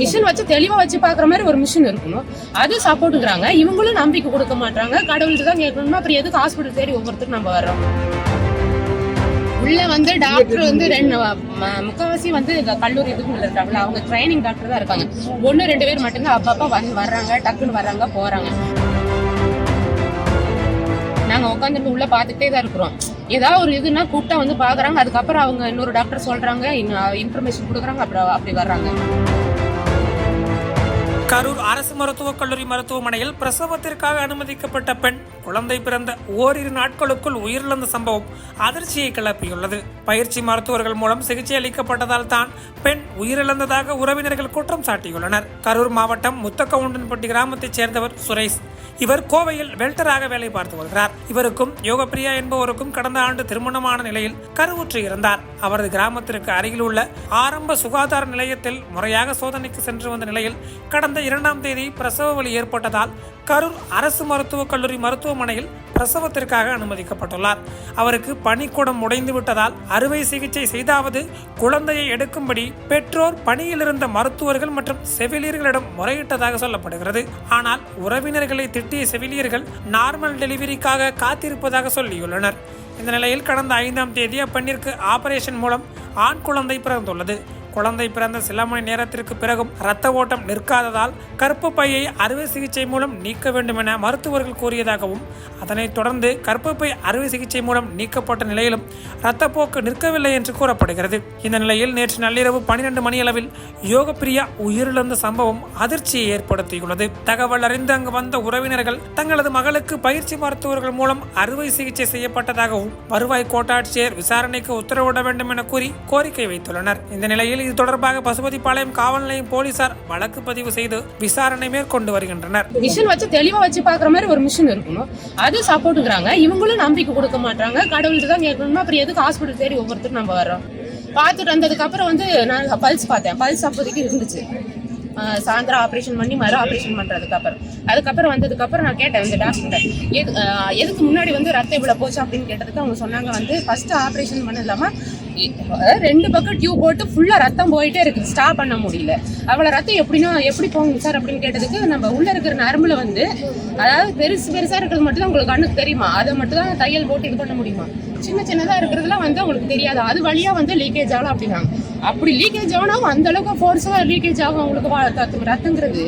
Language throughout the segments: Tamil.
மிஷின் வச்சு தெளிவாக வச்சு பார்க்குற மாதிரி ஒரு மிஷின் இருக்கணும். அது சப்போர்ட்டுங்கிறாங்க இவங்களும் நம்பிக்கை கொடுக்க மாட்டாங்க கடவுள்கிட்ட தான் கேட்கணும்னா அப்புறம் எதுக்கு ஹாஸ்பிட்டல் தேடி ஒவ்வொருத்தரும் நம்ம வர்றோம்? உள்ள வந்து டாக்டர் வந்து ரெண்டு முக்கால்வாசி முக்காவாசி வந்து கல்லூரி இதுக்குள்ள இருக்காங்களா அவங்க ட்ரைனிங் டாக்டர் தான் இருக்காங்க. ஒன்று ரெண்டு பேர் மட்டும்தான் அப்பப்போ வந்து வர்றாங்க டக்குன்னு வர்றாங்க போறாங்க. நாங்கள் உட்காந்துட்டு உள்ள பார்த்துட்டே தான் இருக்கிறோம். ஏதாவது ஒரு இதுனா கூப்பிட்டா வந்து பாக்குறாங்க. அதுக்கப்புறம் அவங்க இன்னொரு டாக்டர் சொல்றாங்க இன்ஃபர்மேஷன் கொடுக்குறாங்க அப்புறம் அப்படி வர்றாங்க. கரூர் அரசு மருத்துவக் கல்லூரி மருத்துவமனையில் பிரசவத்திற்காக அனுமதிக்கப்பட்ட பெண் குழந்தை பிறந்த ஓரிரு நாட்களுக்குள் உயிரிழந்த சம்பவம் அதிர்ச்சியை கிளப்பியுள்ளது. பயிற்சி மருத்துவர்கள் மூலம் சிகிச்சை அளிக்கப்பட்டதால் தான் பெண் உயிரிழந்ததாக உறவினர்கள் குற்றம் சாட்டியுள்ளனர். கரூர் மாவட்டம் முத்தக்கவுண்டன்பட்டி கிராமத்தைச் சேர்ந்தவர் சுரேஷ். இவர் கோவையில் வெல்டராக வேலை பார்த்து வருகிறார். இவருக்கும் யோகப்பிரியா என்பவருக்கும் கடந்த ஆண்டு திருமணமான நிலையில் கருவுற்று இருந்தார். அவரது கிராமத்திற்கு அருகில் உள்ள ஆரம்ப சுகாதார நிலையத்தில் முறையாக சோதனைக்கு சென்று வந்த நிலையில் கடந்த இரண்டாம் தேதி பிரசவ வலி ஏற்பட்டதால் கரூர் அரசு மருத்துவக் கல்லூரி மருத்துவமனையில் பிரசவத்திற்காக அனுமதிக்கப்பட்டுள்ளார். அவருக்கு பனிக்கூடம் உடைந்து விட்டதால் அறுவை சிகிச்சை செய்தாவது குழந்தையை எடுக்கும்படி பெற்றோர் பணியில் இருந்த மருத்துவர்கள் மற்றும் செவிலியர்களிடம் முறையிட்டதாக சொல்லப்படுகிறது. ஆனால் உறவினர்களை திட்டிய செவிலியர்கள் நார்மல் டெலிவரிக்காக காத்திருப்பதாக சொல்லியுள்ளனர். இந்த நிலையில் கடந்த ஐந்தாம் தேதி அப்பெண்ணிற்கு ஆபரேஷன் மூலம் ஆண் குழந்தை பிறந்துள்ளது. குழந்தை பிறந்த சில மணி நேரத்திற்கு பிறகும் இரத்த ஓட்டம் நிற்காததால் கருப்பு பையை அறுவை சிகிச்சை மூலம் நீக்க வேண்டும் என மருத்துவர்கள் கூறியதாகவும் அதனைத் தொடர்ந்து கருப்பு பை அறுவை சிகிச்சை மூலம் நீக்கப்பட்ட நிலையிலும் இரத்தப்போக்கு நிற்கவில்லை என்று கூறப்படுகிறது. இந்த நிலையில் நேற்று நள்ளிரவு பனிரெண்டு மணியளவில் யோகப்பிரியா உயிரிழந்த சம்பவம் அதிர்ச்சியை ஏற்படுத்தியுள்ளது. தகவல் அறிந்து அங்கு வந்த உறவினர்கள் தங்களது மகளுக்கு பயிற்சி மருத்துவர்கள் மூலம் அறுவை சிகிச்சை செய்யப்பட்டதாகவும் வருவாய் கோட்டாட்சியர் விசாரணைக்கு உத்தரவிட வேண்டும் என கூறி கோரிக்கை வைத்துள்ளனர். இந்த நிலையில் இது தொடர்பாக பசுபதிபாளையம் காவல் நிலையம் போலீசார் வழக்கு பதிவு செய்து விசாரணை மேற்கொண்டு வருகின்றனர். மிஷின் வச்சு தெளிவா வச்சு பாக்குற மாதிரி ஒரு மிஷின் இருக்கணும். அது சப்போர்ட்டுங்கிறாங்க. இவங்களும் நம்பிக்கை கொடுக்க மாட்டாங்க. கடவுள்கிட்ட தான் கேட்கணும்னா அப்புறம் எதுக்கு ஹாஸ்பிட்டல் தேடி ஒவ்வொருத்தரும் நம்ம வர்றோம்? பார்த்துட்டு வந்ததுக்கு அப்புறம் வந்து நான் பல்ஸ் பார்த்தேன். பல்ஸ் அப்போதைக்கு இருந்துச்சு. சாயந்தரம் ஆப்ரேஷன் பண்ணி மறு ஆப்ரேஷன் பண்ணுறதுக்கு அப்புறம். அதுக்கப்புறம் வந்ததுக்கு அப்புறம் நான் கேட்டேன் இந்த டாக்டர் எது எதுக்கு முன்னாடி வந்து ரத்தம் இவ்வளோ போச்சு அப்படின்னு கேட்டதுக்கு அவங்க சொன்னாங்க வந்து ஃபஸ்ட்டு ஆப்ரேஷன் பண்ண இல்லாமல் ரெண்டு பக்கம் டியூப் போட்டு ஃபுல்லாக ரத்தம் போயிட்டே இருக்குது ஸ்டாப் பண்ண முடியல. அவ்வளோ ரத்தம் எப்படின்னா எப்படி போகும் சார் அப்படின்னு கேட்டதுக்கு நம்ம உள்ளே இருக்கிற நரம்பில் வந்து அதாவது பெருசு பெருசாக இருக்கிறது மட்டும் தான் உங்களுக்கு கண்ணுக்கு தெரியுமா? அதை மட்டும் தான் தையல் போட்டு இது பண்ண முடியுமா? சின்ன சின்னதாக இருக்கிறதுலாம் வந்து உங்களுக்கு தெரியாது. அது வழியாக வந்து லீக்கேஜ் ஆகலாம் அப்படின்னாங்க. அப்படி லீக்கேஜ் ஆனாலும் அந்தளவுக்கு ஃபோர்ஸாக லீக்கேஜ் ஆகும் உங்களுக்கு ரத்தங்கிறது.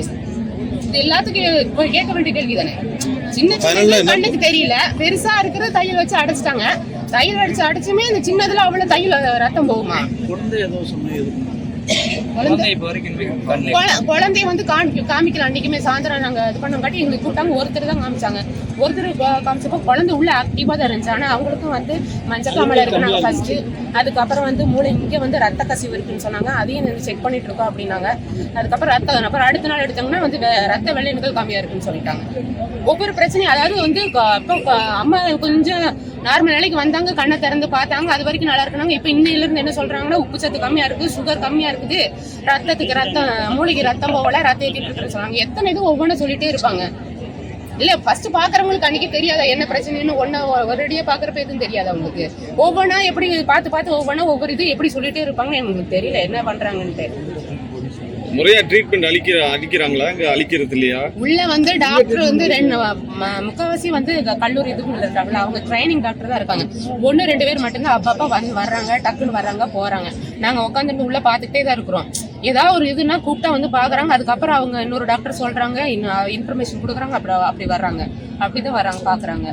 இது எல்லாத்துக்கும் கேட்க வேண்டிய கேள்வி தானே? சின்ன சின்ன கண்ணுக்கு தெரியல. பெருசா இருக்கிறது தையல் வச்சு அடைச்சிட்டாங்க. தையல் அடிச்சு அடைச்சுமே அந்த சின்னதுல அவ்வளவு தையல் ரத்தம் போகுமா? குழந்தைய வந்து காமி காமிக்கல அன்னைக்குமே சாயந்தரம் நாங்க இது பண்ணங்காட்டி எங்களுக்கு கூட்டாங்க ஒருத்தர் தான் காமிச்சாங்க. ஒருத்தர் காமிச்சப்போ குழந்தை உள்ள ஆக்டிவா தான் இருந்துச்சு. ஆனா அவங்களுக்கும் வந்து மஞ்சக்காமலை இருக்குனாங்க ஃபர்ஸ்ட் அதுக்கப்புறம் வந்து மூளை இங்க வந்து ரத்த கசிவு இருக்குன்னு சொன்னாங்க. அதையும் செக் பண்ணிட்டு இருக்கோம் அப்படின்னாங்க. அதுக்கப்புறம் ரத்த அப்புறம் அடுத்த நாள் எடுத்தாங்கன்னா வந்து ரத்த வெள்ளையணுக்கள் கம்மியா இருக்குன்னு சொல்லிட்டாங்க. ஒவ்வொரு பிரச்சனையும் அதாவது வந்து அம்மா கொஞ்சம் நார்மல் நிலைக்கு வந்தாங்க. கண்ணை திறந்து பார்த்தாங்க. அது வரைக்கும் நல்லா இருக்குனாங்க. இப்போ இன்னையில இருந்து என்ன சொல்றாங்கன்னா உப்பு சத்து கம்மியா இருக்கு சுகர் கம்மியா இருக்குது. ரத்தத்துக்கு ரத்தம் மூளைக்கு ரத்தம் போகல ரத்தம் ஏற்றிட்டு இருக்குன்னு சொன்னாங்க எத்தனை இது ஒவ்வொன்றும் சொல்லிட்டே இருப்பாங்க. இல்ல ஃபர்ஸ்ட் பாக்குறவங்களுக்கு அன்னைக்கு தெரியாதா. என்ன பிரச்சனைன்னு ஒன்னா ஒரேடியா பாக்குறப்ப எதுவும் தெரியாது அவங்களுக்கு. ஒவ்வொன்றா எப்படி பார்த்து பார்த்து ஒவ்வொன்றா ஒவ்வொரு இது எப்படி சொல்லிட்டே இருப்பாங்கன்னு எனக்கு தெரியல. என்ன பண்றாங்கன்ட்டு. முறையா ட்ரீட்மெண்ட் அளிக்கிற அளிக்கிறாங்களா? இங்க அளிக்கிறது இல்லையா? உள்ள வந்து டாக்டர் வந்து ரெண்டு ம- முக்காவாசி வந்து கல்லூரி இதுக்குள்ள இருக்காங்களா அவங்க ட்ரைனிங் டாக்டர் தான் இருக்காங்க. ஒன்னு ரெண்டு பேர் மட்டும்தான் அப்பப்ப வந்து வர்றாங்க டக்குன்னு வர்றாங்க போறாங்க. நாங்க உட்காந்துட்டு உள்ள பாத்துக்கிட்டே தான் இருக்கிறோம். ஏதாவது ஒரு இதுனா கூப்பிட்டா வந்து பாக்குறாங்க அதுக்கப்புறம் அவங்க இன்னொரு டாக்டர் சொல்றாங்க இன்ஃபர்மேஷன் கொடுக்குறாங்க அப்படி அப்படி வர்றாங்க. அப்படிதான் வர்றாங்க பாக்குறாங்க